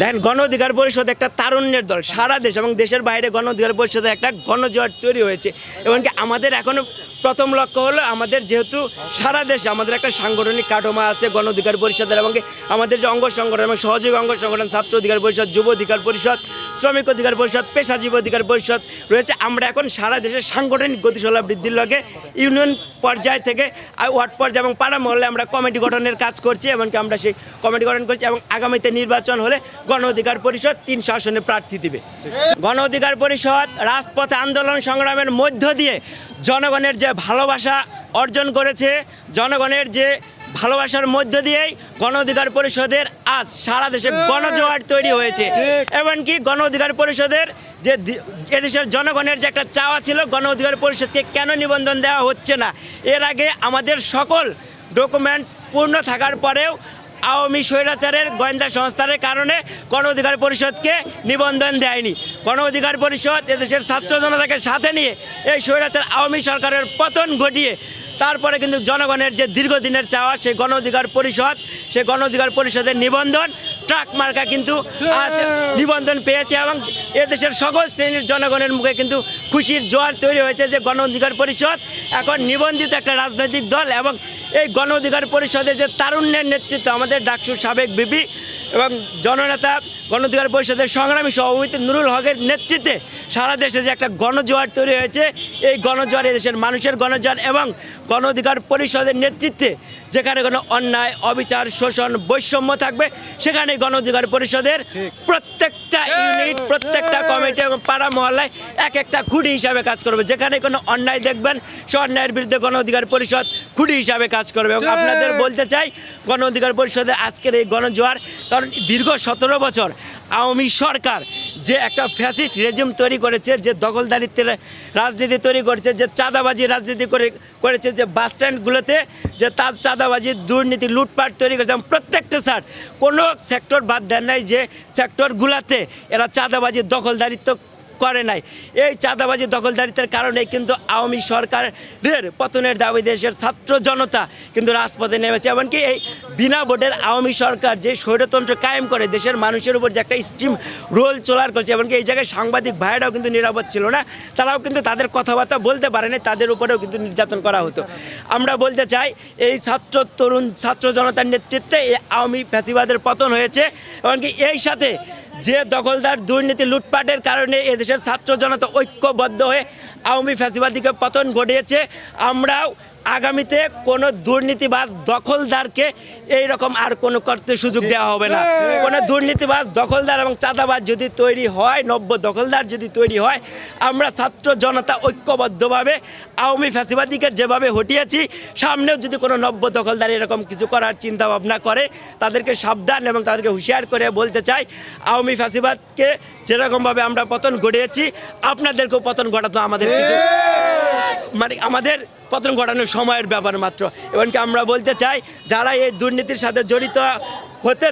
দেখেন গণ অধিকার পরিষদ একটা তারুণ্যের দল। সারা দেশ এবং দেশের বাইরে গণ অধিকার পরিষদের একটা গণজোয়ার তৈরি হয়েছে। এবং কি আমাদের এখনও প্রথম লক্ষ্য হলো আমাদের যেহেতু সারা দেশে আমাদের একটা সাংগঠনিক কাঠামো আছে গণ অধিকার পরিষদের এবং আমাদের যে অঙ্গ সংগঠন এবং সহযোগী অঙ্গ সংগঠন, ছাত্র অধিকার পরিষদ, যুব অধিকার পরিষদ শ্রমিক অধিকার পরিষদ, পেশাজীব অধিকার পরিষদ রয়েছে। আমরা এখন সারা দেশের সাংগঠনিক গতিশীলতা বৃদ্ধির লগে ইউনিয়ন পর্যায় থেকে ওয়ার্ড পর্যায়ে এবং পাড়া মহলে আমরা কমিটি গঠনের কাজ করছি, এমনকি আমরা সেই কমিটি গঠন করছি এবং আগামীতে নির্বাচন হলে গণ অধিকার পরিষদ তিন শাসনে প্রার্থী দিবে। গণ অধিকার পরিষদ রাজপথে আন্দোলন সংগ্রামের মধ্য দিয়ে জনগণের যে ভালোবাসা অর্জন করেছে, জনগণের যে ভালোবাসার মধ্য দিয়েই গণ অধিকার পরিষদের আজ সারা দেশে গণজোয়ার তৈরি হয়েছে। এমনকি গণ অধিকার পরিষদের যে এদেশের জনগণের যে একটা চাওয়া ছিল গণ অধিকার পরিষদকে কেন নিবন্ধন দেওয়া হচ্ছে না? এর আগে আমাদের সকল ডকুমেন্টস পূর্ণ থাকার পরেও আওয়ামী স্বৈরাচারের গোয়েন্দা সংস্থার কারণে গণ অধিকার পরিষদকে নিবন্ধন দেয়নি। গণ অধিকার পরিষদ এদেশের ছাত্র জনতাকে সাথে নিয়ে এই স্বৈরাচার আওয়ামী সরকারের পতন ঘটিয়ে তারপরে কিন্তু জনগণের যে দীর্ঘদিনের চাওয়া সেই গণ অধিকার পরিষদ সেই গণ অধিকার পরিষদের নিবন্ধন, ট্রাক মার্কা কিন্তু নিবন্ধন পেয়েছে এবং এদেশের সকল শ্রেণির জনগণের মুখে কিন্তু খুশির জোয়ার তৈরি হয়েছে যে গণ অধিকার পরিষদ এখন নিবন্ধিত একটা রাজনৈতিক দল এবং এই গণ অধিকার পরিষদের যে তারুণ্যের নেতৃত্ব আমাদের ডাকসুর সাবেক বিপি এবং জননেতা গণ অধিকার পরিষদের সংগ্রামী সভাপতি নুরুল হকের নেতৃত্বে সারা দেশে যে একটা গণজোয়ার তৈরি হয়েছে এই গণজোয়ার দেশের মানুষের গণজোয়ার এবং গণ অধিকার পরিষদের নেতৃত্বে যেখানে কোনো অন্যায় অবিচার শোষণ বৈষম্য থাকবে সেখানে গণ অধিকার পরিষদের প্রত্যেকটা ইউনিট প্রত্যেকটা কমিটি এবং পাড়া মহল্লায় এক একটা খুঁটি হিসাবে কাজ করবে। যেখানে কোনো অন্যায় দেখবেন সে অন্যায়ের বিরুদ্ধে গণ অধিকার পরিষদ খুঁটি হিসাবে কাজ করবে। এবং আপনাদের বলতে চাই গণ অধিকার পরিষদের আজকের এই গণজোয়ার কারণ দীর্ঘ সতেরো বছর আওয়ামী সরকার যে একটা ফ্যাসিস্ট রেজিম তৈরি করেছে, যে দখলদারিত্বের রাজনীতি তৈরি করেছে, যে চাঁদাবাজি রাজনীতি করে, করেছে, যে বাস স্ট্যান্ডগুলোতে, যে তার চাঁদাবাজি, দুর্নীতি, লুটপাট তৈরি করেছে প্রত্যেকটা স্যার, কোনো সেক্টর বাদ দেন নাই যে সেক্টরগুলোতে এরা চাঁদাবাজি, দখলদারিত্ব করে নাই। এই চাঁদাবাজি দখলদারিত্বের কারণে কিন্তু আওয়ামী সরকারের পতনের দাবি দেশের ছাত্র জনতা কিন্তু রাজপথে নেমেছে। এমনকি এই বিনা ভোটের আওয়ামী সরকার যে স্বৈরতন্ত্র কায়েম করে, দেশের মানুষের উপর যে একটা স্ট্রিম রোল চলার করছে, এমনকি এই জায়গায় সাংবাদিক ভাইয়েরাও কিন্তু নিরাপদ ছিল না, তারাও কিন্তু তাদের কথাবার্তা বলতে পারেনি, তাদের উপরেও কিন্তু নির্যাতন করা হতো। আমরা বলতে চাই, এই ছাত্র তরুণ ছাত্র জনতার নেতৃত্বে এই আওয়ামী ফ্যাসিবাদের পতন হয়েছে, এমনকি এই সাথে যে দখলদার দুর্নীতি লুটপাটের কারণে এদেশের ছাত্র জনতা ঐক্যবদ্ধ হয়ে আওয়ামী ফ্যাসিবাদীকে পতন ঘটিয়েছে, আমরাও আগামীতে কোনো দুর্নীতিবাজ দখলদারকে এই রকম আর কোনো করতে সুযোগ দেওয়া হবে না। কোনো দুর্নীতিবাজ দখলদার এবং চাঁদাবাজ যদি তৈরি হয় নব্য দখলদার যদি তৈরি হয় আমরা ছাত্র জনতা ঐক্যবদ্ধভাবে আওয়ামী ফ্যাসিবাদীকে যেভাবে হটিয়েছি সামনেও যদি কোনো নব্য দখলদার এরকম কিছু করার চিন্তা ভাবনা করে তাদেরকে সাবধান এবং তাদেরকে হুঁশিয়ার করে বলতে চাই আওয়ামী ফ্যাসিবাদকে যেরকমভাবে আমরা পতন ঘটিয়েছি আপনাদেরকেও পতন ঘটাতো আমাদের কিছু। মানে আমাদের পতন ঘটানোর সময়ের ব্যাপার মাত্র। এমনকি আমরা বলতে চাই যারা এই দুর্নীতির সাথে জড়িত হতে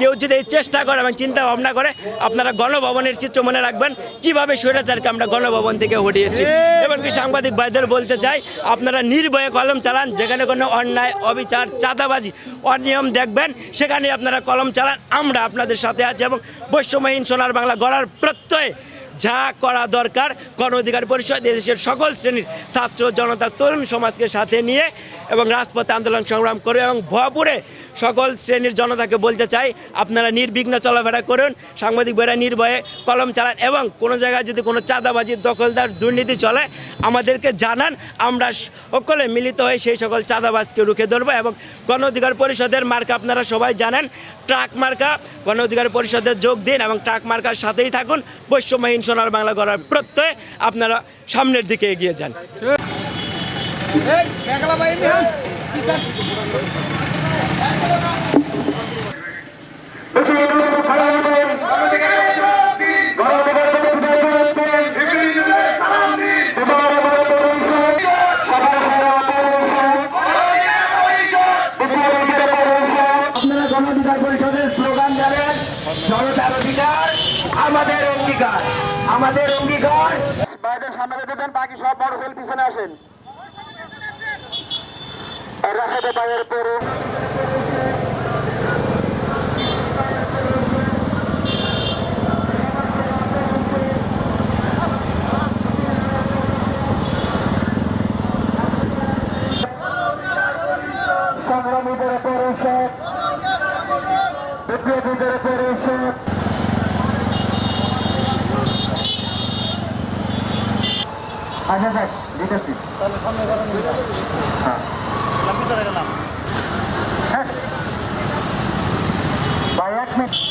কেউ যদি এই চেষ্টা করে এবং চিন্তা ভাবনা করে আপনারা গণভবনের চিত্র মনে রাখবেন কীভাবে স্বৈরাচারকে আমরা গণভবন থেকে হটিয়েছি। এমনকি সাংবাদিক ভাইদের বলতে চাই আপনারা নির্ভয়ে কলম চালান যেখানে কোনো অন্যায় অবিচার চাঁদাবাজি অনিয়ম দেখবেন সেখানে আপনারা কলম চালান আমরা আপনাদের সাথে আছি এবং বৈষম্যহীন সোনার বাংলা গড়ার প্রত্যয়ে যা করা দরকার গণ অধিকার পরিষদ দেশের সকল শ্রেণির ছাত্র, জনতা, তরুণ সমাজকে সাথে নিয়ে এবং রাজপথে আন্দোলন সংগ্রাম করে এবং ভয়পুরে সকল শ্রেণির জনতাকে বলতে চাই, আপনারা নির্বিঘ্ন চলাফেরা করুন, সাংবাদিক বেড়া নির্ভয়ে কলম চালান এবং কোনো জায়গায় যদি কোনো চাঁদাবাজি, দখলদার দুর্নীতি চলে, আমাদেরকে জানান, আমরা সকলে মিলিত হয়ে সেই সকল চাঁদাবাজকে রুখে ধরবো এবং গণ অধিকার পরিষদের মার্কা আপনারা সবাই জানেন, ট্রাক মার্কা গণ অধিকার পরিষদের যোগ দিন এবং ট্রাক মার্কার সাথেই থাকুন, বৈষম্যহীন সোনার বাংলা করার প্রত্যয়ে আপনারা সামনের দিকে এগিয়ে যান। আপনারা গণঅধিকার পরিষদের স্লোগান জানেন জনতার অধিকার আমাদের অঙ্গীকার। আমাদের অঙ্গীকার। বাইরে সামনে যেতে দেন, বাকি সব বড় সেল পিছনে আসেন। রাশেদে বাইরের পরে। সংগ্রামীদের পরিষদ বিপ্লবীদের পরিষদ আচ্ছা স্যার দিতেছি হ্যাঁ হ্যাঁ। ভাই এক মিনিট।